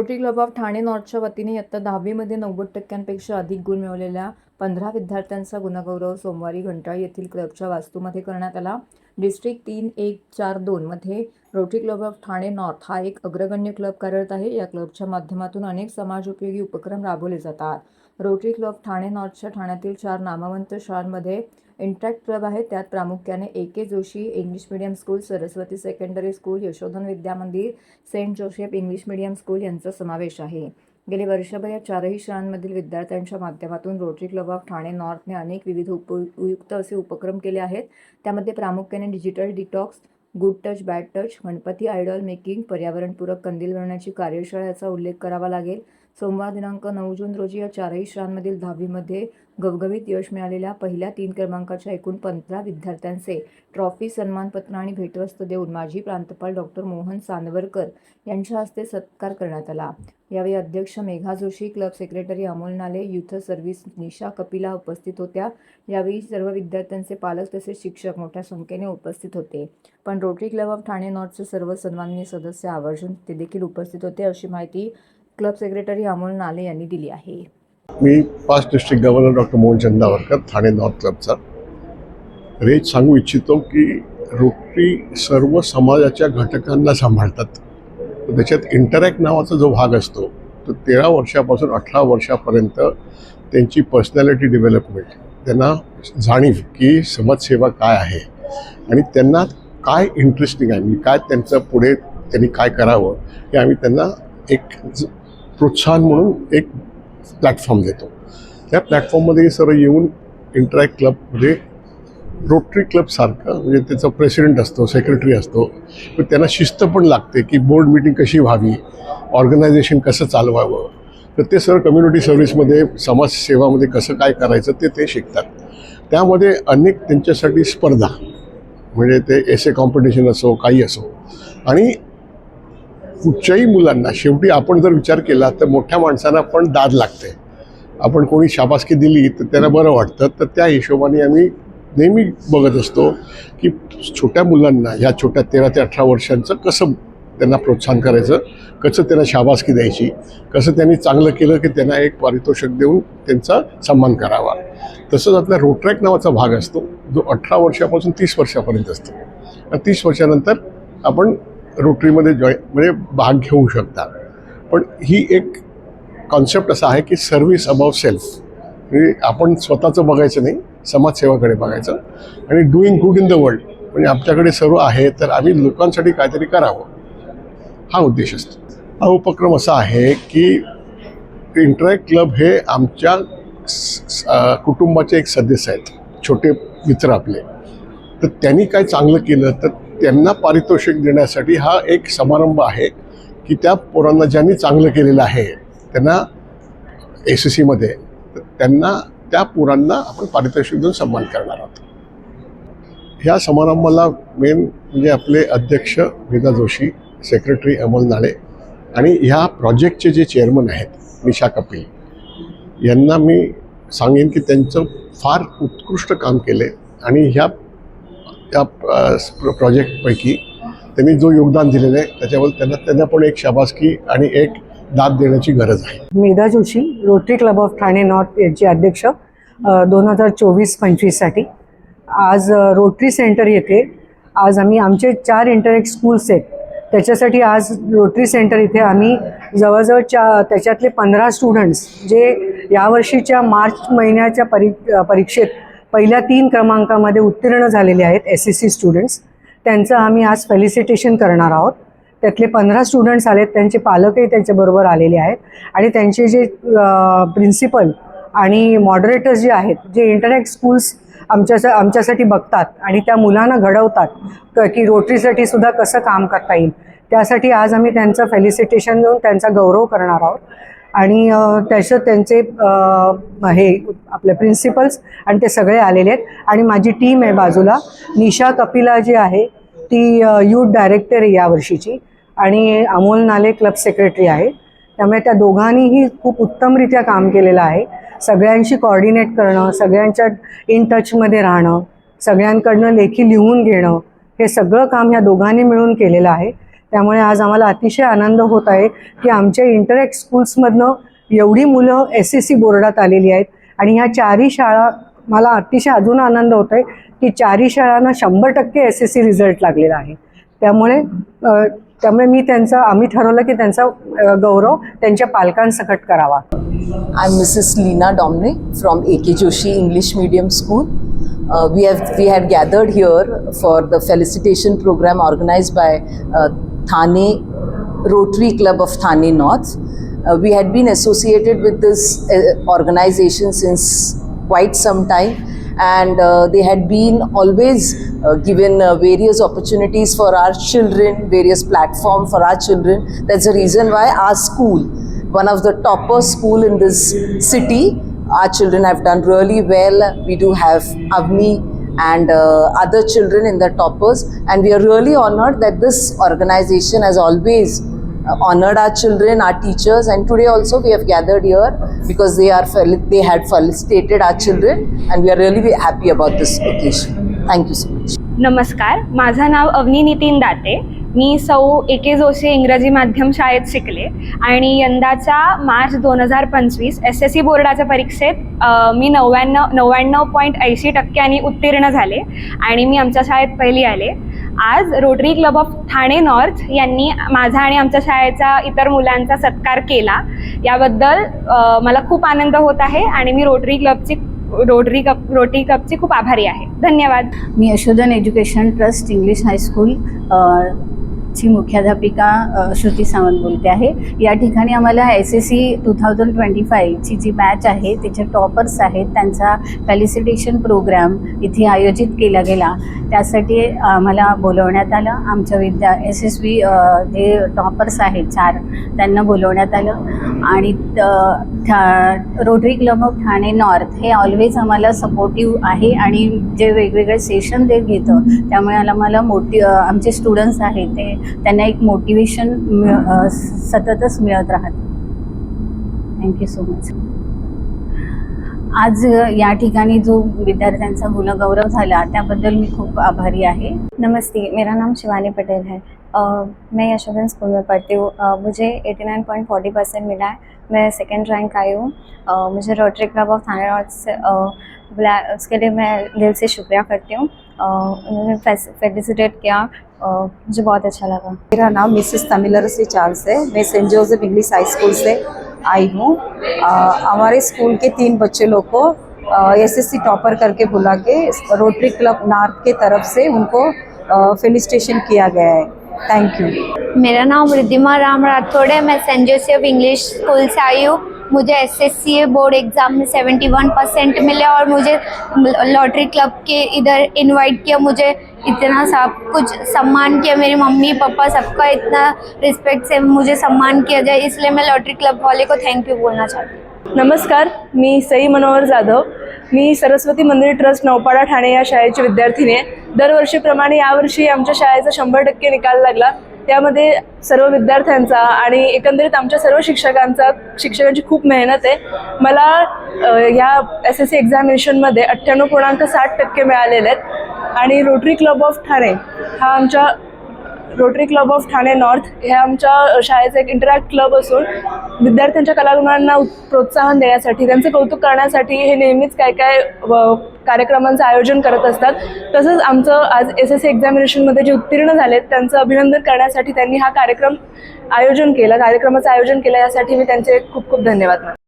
Rotary Club of Thane नॉर्थच्या वतीने इयत्ता दहावीमध्ये नव्वद टक्क्यांपेक्षा अधिक गुण मिळवलेल्या पंधरा विद्यार्थ्यांचा गुणगौरव सोमवारी घंटाळी येथील क्लबच्या वास्तूमध्ये करण्यात आला. डिस्ट्रिक्ट तीन एक चार दोनमध्ये Rotary Club of Thane North हा एक अग्रगण्य क्लब कार्यरत आहे. या क्लबच्या माध्यमातून अनेक समाजोपयोगी उपक्रम राबवले जातात. रोटरी क्लब ठाणे नॉर्थच्या ठाण्यातील चार नामवंत शाळांमध्ये इंटॅक्ट क्लब आहे. त्यात प्रामुख्याने A K Joshi English Medium School Saraswati Secondary School Yashodhan Vidya Mandir Saint Joseph English Medium School यांचा समावेश आहे. गेले वर्षभर या चारही शाळांमधील विद्यार्थ्यांच्या माध्यमातून रोटरी क्लब ऑफ ठाणे नॉर्थने अनेक विविध उपयुक्त असे उपक्रम केले आहेत. त्यामध्ये प्रामुख्याने digital detox good touch bad touch Ganpati idol making पर्यावरणपूरक कंदील बनवण्याची कार्यशाळा याचा उल्लेख करावा लागेल. सोमवार दिनांक नऊ जून रोजी या चारही शाळांमधील दहावीमध्ये गवगवीत यश मिळालेल्या पहिल्या तीन क्रमांकाच्या एकूण पंधरा विद्यार्थ्यांचे ट्रॉफी सन्मानपत्र आणि भेटवस्तू देऊन माजी प्रांतपाल डॉक्टर मोहन चांदवरकर यांच्या हस्ते सत्कार करण्यात आला. यावेळी अध्यक्ष Megha Joshi club secretary Amol Nale youth service निशा कपिला उपस्थित होत्या. यावेळी सर्व विद्यार्थ्यांचे पालक तसेच शिक्षक मोठ्या संख्येने उपस्थित होते. पण रोटरी क्लब ऑफ ठाणे नॉर्थचे सर्व सन्माननीय सदस्य आवर्जून ते देखील उपस्थित होते अशी माहिती क्लब सेक्रेटरी अमोल नाले यांनी दिली आहे. मी पाच district governor doctor Mohan Chandavarkar Thane North क्लबचा. तर सांगू इच्छितो की रोटरी सर्व समाजाच्या घटकांना सांभाळतात. त्याच्यात इंटरॅक्ट नावाचा जो भाग असतो तो तेरा वर्षापासून अठरा वर्षापर्यंत त्यांची पर्सनॅलिटी डेव्हलपमेंट त्यांना जाणीव की समाजसेवा काय आहे आणि त्यांना काय इंटरेस्टिंग आहे म्हणजे काय त्यांचं पुढे त्यांनी काय करावं हे आम्ही त्यांना एक प्रोत्साहन म्हणून एक प्लॅटफॉर्म देतो. त्या प्लॅटफॉर्ममध्ये सर्व येऊन इंटरॅक्ट क्लबमध्ये रोटरी क्लबसारखं म्हणजे त्याचा प्रेसिडेंट असतो सेक्रेटरी असतो पण त्यांना शिस्त पण लागते की बोर्ड मीटिंग कशी व्हावी ऑर्गनायझेशन कसं चालवावं तर ते सर कम्युनिटी सर्व्हिसमध्ये समाजसेवामध्ये कसं काय करायचं ते ते शिकतात. त्यामध्ये अनेक त्यांच्यासाठी स्पर्धा म्हणजे ते एस ए कॉम्पिटिशन असो काही असो आणि कुठच्याही मुलांना शेवटी आपण जर विचार केला तर मोठ्या माणसांना पण दाद लागते. आपण कोणी शाबासकी दिली तर त्यांना बरं वाटतं. तर त्या हिशोबाने आम्ही नेहमी बघत असतो की छोट्या मुलांना ह्या छोट्या तेरा ते अठरा वर्षांचं कसं त्यांना प्रोत्साहन करायचं कसं त्यांना शाबासकी द्यायची कसं त्यांनी चांगलं केलं की त्यांना एक पारितोषिक देऊन त्यांचा सन्मान करावा. तसंच आपला रोट्रॅक नावाचा भाग असतो जो अठरा वर्षापासून तीस वर्षापर्यंत असतो. तीस वर्षानंतर आपण रोटरीमध्ये जॉईन म्हणजे भाग घेऊ शकता. पण ही एक कॉन्सेप्ट असा आहे की सर्व्हिस अबाव सेल्फ म्हणजे आपण स्वतःचं बघायचं नाही समाजसेवाकडे बघायचं. आणि doing good in the world म्हणजे आमच्याकडे सर्व आहे तर आम्ही लोकांसाठी काहीतरी करावं. हा उद्देश असतो. हा उपक्रम असा आहे की इंटरॅक्ट क्लब हे आमच्या कुटुंबाचे एक सदस्य आहेत. छोटे मित्र आपले. तर त्यांनी काय चांगलं केलं तर त्यांना पारितोषिक देण्यासाठी हा एक समारंभ आहे की त्या पोरांना ज्यांनी चांगलं केलेलं आहे त्यांना एस एस सीमध्ये त्यांना त्या पोरांना आपण पारितोषिक देऊन सन्मान करणार आहोत. ह्या समारंभाला मेन म्हणजे आपले अध्यक्ष वेदा जोशी सेक्रेटरी अमल नाळे आणि ह्या प्रोजेक्टचे जे चेअरमन आहेत निशा कपिल यांना मी सांगेन की त्यांचं फार उत्कृष्ट काम केले आणि ह्या त्या प्रोजेक्टपैकी त्यांनी जो योगदान दिलेलं आहे त्याच्याबद्दल त्यांना त्यांना पण एक शाबासकी आणि एक दाद देण्याची गरज आहे. Medha Joshi Rotary Club of Thane North यांची अध्यक्ष दोन हजार चोवीस पंचवीससाठी आज रोटरी सेंटर येथे आज आम्ही आमचे चार इंटरनेट स्कूल्स आहेत. त्याच्यासाठी आज रोटरी सेंटर इथे आम्ही जवळजवळ चा त्याच्यातले पंधरा स्टुडंट्स जे यावर्षीच्या मार्च महिन्याच्या परी परीक्षेत पहिल्या तीन क्रमांकामध्ये उत्तीर्ण झालेले आहेत एस एस सी स्टुडंट्स त्यांचं आम्ही आज फेलिसिटेशन करणार आहोत. त्यातले पंधरा स्टुडंट्स आलेत त्यांचे पालकही त्यांच्याबरोबर आलेले आहेत. आणि त्यांचे जे प्रिन्सिपल आणि मॉडरेटर्स जे आहेत जे इंटरनेट स्कूल्स आमच्या आमच्यासाठी बघतात आणि त्या मुलांना घडवतात की रोटरीसाठी सुद्धा कसं काम करता येईल. त्यासाठी आज आम्ही त्यांचं फेलिसिटेशन देऊन त्यांचा गौरव करणार आहोत. आणि त्याचं त्यांचे हे आपले प्रिन्सिपल्स आणि ते सगळे आलेले आहेत. आणि माझी टीम आहे बाजूला. निशा कपिला जी आहे ती यूथ डायरेक्टर आहे यावर्षीची आणि अमोल नाले क्लब सेक्रेटरी आहे. त्यामुळे त्या दोघांनीही खूप उत्तमरित्या काम केलेलं आहे. सगळ्यांशी कॉर्डिनेट करणं सगळ्यांच्या इन टचमध्ये राहणं सगळ्यांकडनं लेखी लिहून घेणं हे सगळं काम ह्या दोघांनी मिळून केलेलं आहे. त्यामुळे आज आम्हाला अतिशय आनंद होत आहे की आमच्या इंटरॅक्ट स्कूल्समधनं एवढी मुलं एस एस सी बोर्डात आलेली आहेत. आणि ह्या चारही शाळा मला अतिशय अजून आनंद होत आहे की चारही शाळांना शंभर टक्के एस एस सी रिझल्ट लागलेला आहे. त्यामुळे त्यामुळे मी त्यांचा आम्ही ठरवलं की त्यांचा गौरव त्यांच्या पालकांसकट करावा. I am Mrs Leena Domne from A K Joshi English Medium School we have we have gathered here for the felicitation programme organise by Thane Rotary Club of Thane North. Uh, we had been associated with this uh, organization since quite some time and uh, they had been always uh, given uh, various opportunities for our children various platform for our children that's the reason why our school one of the topper school in this city our children have done really well we do have avni and uh, other children in the toppers and we are really honored that this organization has always uh, honored our children, our teachers, and today also we have gathered here because they are fel- they had felicitated our children, and we are really happy about this occasion. Thank you so much. नमस्कार माझं नाव अवनी नितीन दाते मी सौ ए K Joshi इंग्रजी माध्यम शाळेत शिकले आणि यंदाच्या मार्च दोन हजार पंचवीस एस एस सी बोर्डाच्या परीक्षेत मी नव्याण्णव नव्याण्णव पॉईंट ऐंशी टक्क्यांनी उत्तीर्ण झाले आणि मी आमच्या शाळेत पहिली आले. आज Rotary Club of Thane North यांनी माझा आणि आमच्या शाळेचा इतर मुलांचा सत्कार केला. याबद्दल मला खूप आनंद होत आहे आणि मी रोटरी क्लबची रोटरी कप रोटरी कपची खूप आभारी आहे. धन्यवाद. मी Yashodhan Education Trust English High School ची मुख्याध्यापिका श्रुती सावंत बोलते आहे. या ठिकाणी आम्हाला S S C two thousand twenty फाईव्हची जी बॅच आहे तिचे टॉपर्स आहेत त्यांचा फॅलिसिटेशन प्रोग्राम इथे आयोजित केला गेला. त्यासाठी आम्हाला बोलवण्यात आलं. आमच्या विद्या एस एस जे टॉपर्स आहेत चार त्यांना बोलवण्यात आलं. आणि ठा Rotary Club of Thane North हे ऑलवेज आम्हाला सपोर्टिव्ह आहे आणि जे वेगवेगळे सेशन ते घेतं त्यामुळे आम्हाला मोठी आमचे स्टुडंट्स आहेत ते त्यांना एक मोटिवेशन सततच मिळत राहतं. थँक्यू सो मच आज या ठिकाणी जो विद्यार्थ्यांचा गुणगौरव झाला त्याबद्दल मी खूप आभारी आहे. नमस्ते मेरा नाम शिवानी पटेल है. मैं यशोधन स्कूल में पढ़ती हूँ। मुझे 89.40 परसेंट मिला है। मैं सेकेंड रैंक आई हूँ। मुझे Rotary Club of Thane North से उसके लिए मैं दिल से शुक्रिया करती हूँ। उन्होंने फेलिसिटेट किया। मुझे बहुत अच्छा लगा। मेरा नाम मिसेस तमिलरसी चार्ल्स है। मैं Saint Joseph English High School से आई हूँ। हमारे स्कूल के तीन बच्चे लोग को एस एस सी टॉपर करके बुला के रोटरी क्लब नार्थ के तरफ़ से उनको फेलिस्टेशन किया गया है। थैंक यू मेरा नाम रिद्धिमा राम राठौड़ है। मैं सेंट जोसेफ इंग्लिश स्कूल से आई हूँ। मुझे एसएससी बोर्ड एग्ज़ाम में 71 परसेंट मिले और मुझे लॉटरी क्लब के इधर इनवाइट किया मुझे इतना सब कुछ सम्मान किया। मेरे मम्मी पापा सबका इतना रिस्पेक्ट से मुझे सम्मान किया जाए इसलिए मैं लॉटरी क्लब वाले को थैंक यू बोलना चाहती हूँ। नमस्कार मी सई मनोहर जाधव। मी सरस्वती मंदिर ट्रस्ट नौपाडा ठाणे या शाळेची विद्यार्थिनी आहे दरवर्षीप्रमाणे यावर्षी आमच्या शाळेचा शंभर टक्के निकाल लागला. त्यामध्ये सर्व विद्यार्थ्यांचा आणि एकंदरीत आमच्या सर्व शिक्षकांचा शिक्षकांची खूप मेहनत आहे. मला ह्या या एस एस सी एक्झामिनेशनमध्ये अठ्ठ्याण्णव पूर्णांक साठ टक्के मिळालेले आहेत. आणि रोटरी क्लब ऑफ ठाणे हा आमच्या Rotary Club of Thane North हे आमच्या शाळेचा एक इंटरॅक्ट क्लब असून विद्यार्थ्यांच्या कलागुणांना प्रोत्साहन देण्यासाठी त्यांचं कौतुक करण्यासाठी हे नेहमीच काय काय कार्यक्रमांचं आयोजन करत असतात. तसंच आमचं आज एस एस सी एक्झामिनेशनमध्ये जे उत्तीर्ण झालेत त्यांचं अभिनंदन करण्यासाठी त्यांनी हा कार्यक्रम आयोजन केला कार्यक्रमाचं आयोजन केलं यासाठी मी त्यांचे खूप खूप धन्यवाद